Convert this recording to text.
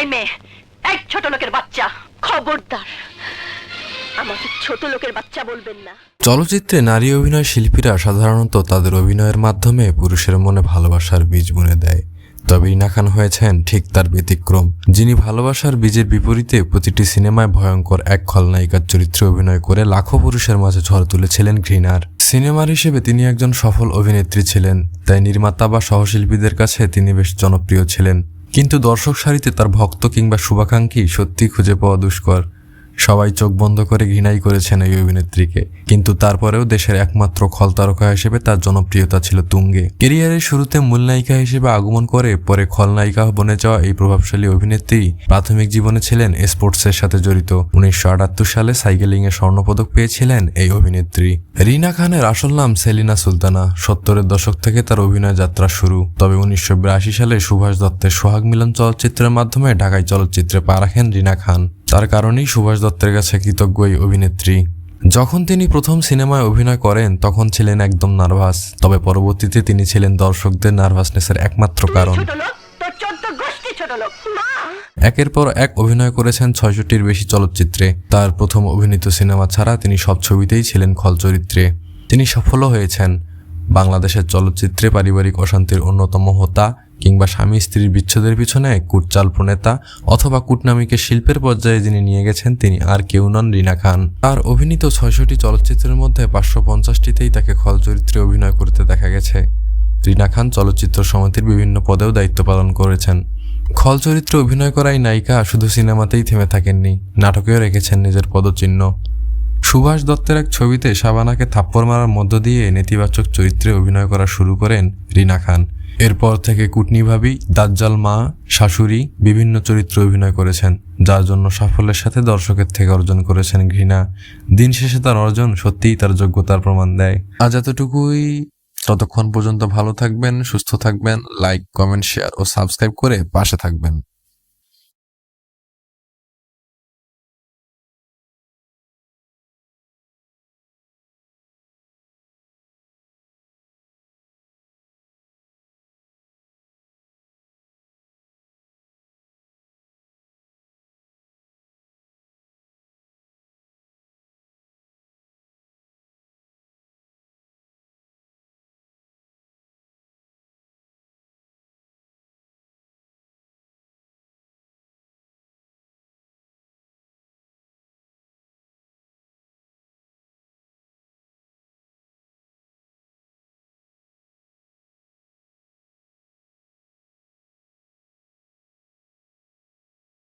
এই মেয়ে এক ছোট লোকের বাচ্চা, খবরদার। আমাকে ছোট লোকের বাচ্চা বলবেন না। চলচ্চিত্রে নারী অভিনয় শিল্পীরা সাধারণত তাদের অভিনয়ের মাধ্যমে পুরুষের মনে ভালোবাসার বীজ বুনে দেয়। তবে ইনা খান হয়েছেন ঠিক তার ব্যতিক্রম। যিনি ভালোবাসার বীজের বিপরীতে প্রতিটি সিনেমায় ভয়ঙ্কর এক খলনায়িকার চরিত্রে অভিনয় করে লাখো পুরুষের মাঝে ঝড় তুলেছিলেন ঘৃণার। সিনেমার হিসেবে তিনি একজন সফল অভিনেত্রী ছিলেন, তাই নির্মাতা বা সহশিল্পীদের কাছে তিনি বেশ জনপ্রিয় ছিলেন। কিন্তু দর্শক সারিতে তার ভক্ত কিংবা শুভাকাঙ্ক্ষী সত্যি খুঁজে পাওয়া দুষ্কর। সবাই চোখ বন্ধ করে ঘৃণাই করেছেন এই অভিনেত্রীকে। কিন্তু তারপরেও দেশের একমাত্র খল তারকা হিসেবে তার জনপ্রিয়তা ছিল তুঙ্গে। কেরিয়ারের শুরুতে মূল নায়িকা হিসেবে আগমন করে, পরে খলনায়িকা বনে যাওয়া এই প্রভাবশালী অভিনেত্রী প্রাথমিক জীবনে ছিলেন স্পোর্টসের সাথে জড়িত। উনিশশো আটাত্তর সালে সাইকেলিং এ স্বর্ণপদক পেয়েছিলেন এই অভিনেত্রী। রিনা খানের আসল নাম সেলিনা সুলতানা। সত্তরের দশক থেকে তার অভিনয় যাত্রা শুরু। তবে উনিশশো বিরাশি সালে সুভাষ দত্তের সোহাগ মিলন চলচ্চিত্রের মাধ্যমে ঢাকায় চলচ্চিত্রে পা রাখেন রিনা খান। তার কারণেই সুভাষ দত্তের কাছে কৃতজ্ঞ এই অভিনেত্রী। যখন তিনি প্রথম সিনেমায় অভিনয় করেন তখন ছিলেন একদম নার্ভাস। তবে পরবর্তীতে তিনি ছিলেন দর্শকদের নার্ভাসনেসের একমাত্র কারণ। একের পর এক অভিনয় করেছেন ছয়শটির বেশি চলচ্চিত্রে। তার প্রথম অভিনীত সিনেমা ছাড়া তিনি সব ছবিতেই ছিলেন খল চরিত্রে। তিনি সফলও হয়েছেন। বাংলাদেশের চলচ্চিত্রে পারিবারিক অশান্তির অন্যতম হোতা কিংবা স্বামী স্ত্রীর বিচ্ছেদের পিছনে কুটচাল প্রণেতা অথবা কূটনামিকে শিল্পের পর্যায়ে যিনি নিয়ে গেছেন, তিনি আর কেউ নন রিনা খান। তার অভিনীত ছয়শটি চলচ্চিত্রের মধ্যে পাঁচশো পঞ্চাশটিতেই তাকে খল চরিত্রে অভিনয় করতে দেখা গেছে। রিনা খান চলচ্চিত্র সমিতির বিভিন্ন পদেও দায়িত্ব পালন করেছেন। খল চরিত্রে অভিনয় করা এই নায়িকা শুধু সিনেমাতেই থেমে থাকেননি, নাটকেও রেখেছেন নিজের পদচিহ্ন। সুভাষ দত্তের এক ছবিতে শাবানাকে থাপ্পড় মারার মধ্য দিয়ে নেতিবাচক চরিত্রে অভিনয় করা শুরু করেন রিনা খান। এরপর থেকে কুটনি ভাবি, দাজ্জাল মা, শাশুড়ি বিভিন্ন চরিত্রে অভিনয় করেছেন, যার জন্য সাফল্যের সাথে দর্শকের থেকে অর্জন করেছেন ঘৃণা। দিন শেষে তার অর্জন সত্যিই তার যোগ্যতার প্রমাণ দেয়। আজ এতটুকুই। ততক্ষণ পর্যন্ত ভালো থাকবেন, সুস্থ থাকবেন লাইক কমেন্ট শেয়ার ও সাবস্ক্রাইব করে পাশে থাকবেন।